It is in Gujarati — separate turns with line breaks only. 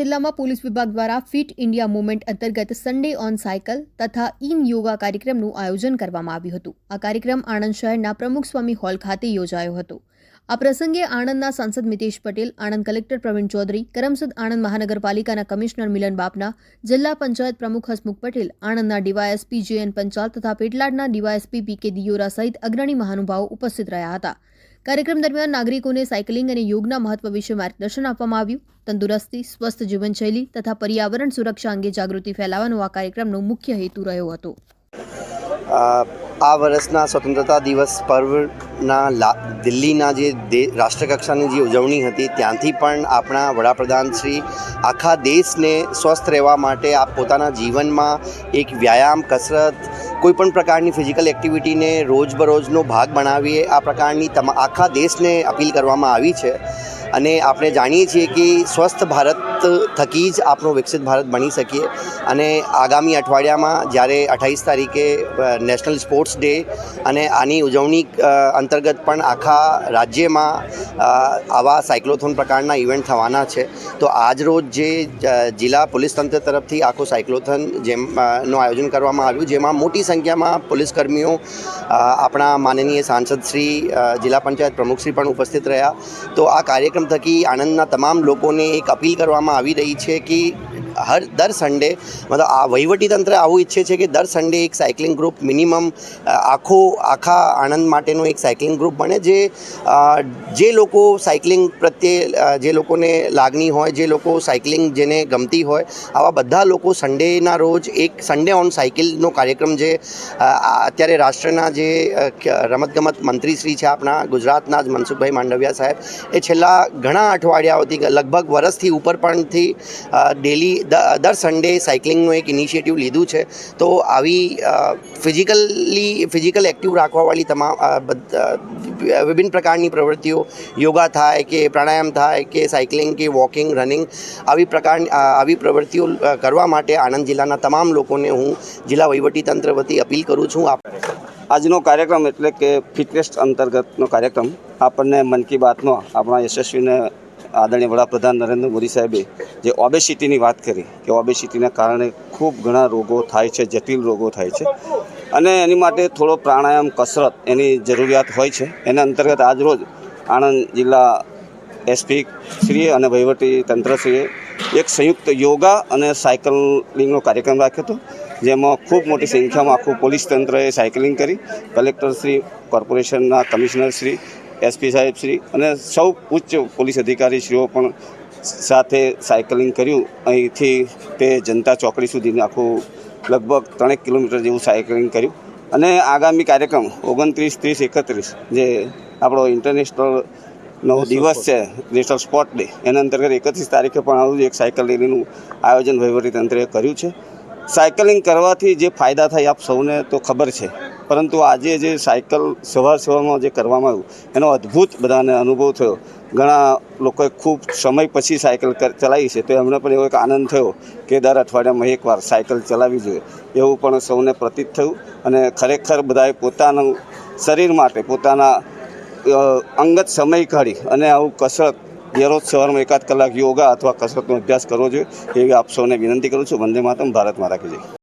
જિલ્લામાં પોલીસ વિભાગ દ્વારા ફિટ ઇન્ડિયા મુવમેન્ટ અંતર્ગત સન્ડે ઓન સાયકલ તથા ઇન યોગા કાર્યક્રમનું આયોજન કરવામાં આવ્યું હતું. આ કાર્યક્રમ આણંદ શહેરના પ્રમુખ સ્વામી હોલ ખાતે યોજાયો હતો. આ પ્રસંગે આણંદના સાંસદ મિતેશ પટેલ, આણંદ કલેક્ટર પ્રવીણ ચૌધરી, કરમસદ આણંદ મહાનગરપાલિકાના કમિશનર મિલન બાપના, જિલ્લા પંચાયત પ્રમુખ હસમુખ પટેલ, આણંદના ડીવાયએસપી જેએન પંચાલ તથા પેટલાદના ડીવાયએસપી પી કે દિયોરા સહિત અગ્રણી મહાનુભાવો ઉપસ્થિત રહ્યા હતા. કાર્યક્રમ દરમિયાન નાગરિકોને સાયકલિંગ અને યોગના મહત્વ વિશે માર્ગદર્શન આપવામાં આવ્યું. તંદુરસ્તી, સ્વસ્થ જીવનશૈલી તથા પર્યાવરણ સુરક્ષા અંગે જાગૃતિ ફેલાવવાનો આ કાર્યક્રમનો મુખ્ય હેતુ રહ્યો હતો.
આ વર્ષના સ્વતંત્રતા દિવસ પર્વના દિલ્હીના જે રાષ્ટ્રકક્ષાની જે ઉજવણી હતી, ત્યાંથી પણ આપણા વડાપ્રધાન શ્રી આખા દેશને સ્વસ્થ રહેવા માટે આ પોતાના જીવનમાં એક વ્યાયામ, કસરત કોઈ પણ પ્રકારની ફિઝિકલ એક્ટિવિટીને રોજબરોજનો ભાગ બનાવીએ, આ પ્રકારની આખા દેશને અપીલ કરવામાં આવી છે. અને આપણે જાણીએ છીએ કે સ્વસ્થ ભારત થકી જ આપણો વિકસિત ભારત બની શકીએ. અને આગામી અઠવાડિયામાં જ્યારે અઠ્ઠાવીસ તારીખે નેશનલ સ્પોર્ટ્સ ડે અને આની ઉજવણી અંતર્ગત પણ આખા રાજ્યમાં આવા સાયક્લોથોન પ્રકારના ઇવેન્ટ થવાના છે. તો આજરોજ જે જિલ્લા પોલીસ તંત્ર તરફથી આખો સાયક્લોથોન જેમ નું આયોજન કરવામાં આવ્યું, જેમાં મોટી સંખ્યામાં પોલીસ કર્મીઓ આપણા માનનીય સાંસદ શ્રી જિલ્લા પંચાયત પ્રમુખશ્રી પણ ઉપસ્થિત રહ્યા. તો આ કાર્યક્રમ થકી આણંદના તમામ લોકોને એક અપીલ કરવામાં આવી રહી છે કે હર દર સન્ડે મતલબ આ વહીવટીતંત્ર આવું ઈચ્છે છે કે દર સન્ડે એક સાયકલિંગ ગ્રુપ મિનિમમ આખો, આખા આણંદ માટેનું એક સાયકલિંગ ગ્રુપ બને જે જે લોકો સાયકલિંગ પ્રત્યે જે લોકોને લાગણી હોય, જે લોકો સાયકલિંગ જેને ગમતી હોય, આવા બધા લોકો સન્ડેના રોજ એક સન્ડે ઓન સાયકલનો કાર્યક્રમ જે અત્યારે રાષ્ટ્રના જે રમતગમત મંત્રી શ્રી છે આપણા ગુજરાતના જ મનસુખભાઈ માંડવિયા સાહેબ, એ છેલ્લા ઘણા અઠવાડિયાઓથી લગભગ વરસથી ઉપર પણથી ડેલી દર સન્ડે સાયકલિંગનું એક ઇનિશિયેટિવ લીધું છે. તો આવી ફિઝિકલી ફિઝિકલ એક્ટિવ રાખવાવાળી તમામ વિભિન્ન પ્રકારની પ્રવૃત્તિઓ, યોગા થાય કે પ્રાણાયામ થાય કે સાયકલિંગ કે વોકિંગ રનિંગ આવી પ્રકારની આવી પ્રવૃત્તિઓ કરવા માટે આણંદ જિલ્લાના તમામ લોકોને હું જિલ્લા વહીવટીતંત્ર વતી અપીલ કરું છું. આપ
આજનો કાર્યક્રમ એટલે કે ફિટનેસ અંતર્ગતનો કાર્યક્રમ. આપણને મન કી બાતનો આપણા યશસ્વીને આદરણીય વડાપ્રધાન નરેન્દ્ર મોદી સાહેબે જે ઓબેસિટીની વાત કરી, કે ઓબેસિટીના કારણે ખૂબ ઘણા રોગો થાય છે, જટિલ રોગો થાય છે. અને એની માટે થોડો પ્રાણાયામ, કસરત એની જરૂરિયાત હોય છે. એના અંતર્ગત આજરોજ આણંદ જિલ્લા એસપી શ્રીએ અને વહીવટી તંત્રશ્રીએ એક સંયુક્ત યોગા અને સાયકલિંગનો કાર્યક્રમ રાખ્યો હતો, જેમાં ખૂબ મોટી સંખ્યામાં આખું પોલીસ તંત્રએ સાયકલિંગ કરી. કલેક્ટરશ્રી કોર્પોરેશનના કમિશનરશ્રી એસપી સાહેબશ્રી અને સૌ ઉચ્ચ પોલીસ અધિકારીશ્રીઓ પણ સાથે સાયકલિંગ કર્યું. અહીંથી તે જનતા ચોકડી સુધી આખું લગભગ ત્રણેક કિલોમીટર જેવું સાયકલિંગ કર્યું. અને આગામી કાર્યક્રમ ઓગણત્રીસ ત્રીસ એકત્રીસ જે આપણો ઇન્ટરનેશનલ નો દિવસ છે નેશનલ સ્પોર્ટ ડે એના અંતર્ગત એકત્રીસ તારીખે પણ આવું જ એક સાયકલ રેલીનું આયોજન વહીવટીતંત્રએ કર્યું છે. સાયકલિંગ કરવાથી જે ફાયદા થાય આપ સૌને તો ખબર છે. પરંતુ આજે જે સાયકલ સવાર સવારમાં જે કરવામાં આવ્યું, એનો અદ્ભુત બધાને અનુભવ થયો. ઘણા લોકોએ ખૂબ સમય પછી સાયકલ ચલાવી છે, તો એમને પણ એવો એક આનંદ થયો કે દર અઠવાડિયામાં એકવાર સાયકલ ચલાવવી જોઈએ. એવું પણ સૌને પ્રતીત થયું અને ખરેખર બધાએ પોતાનું શરીર માટે પોતાના અંગત સમય કાઢી અને આવું કસરત દરરોજ સવારમાં એકાદ કલાક યોગા અથવા કસરતનો અભ્યાસ કરવો જોઈએ, એવી આપ સૌને વિનંતી કરું છું. વંદે માતમ ભારત માતા કી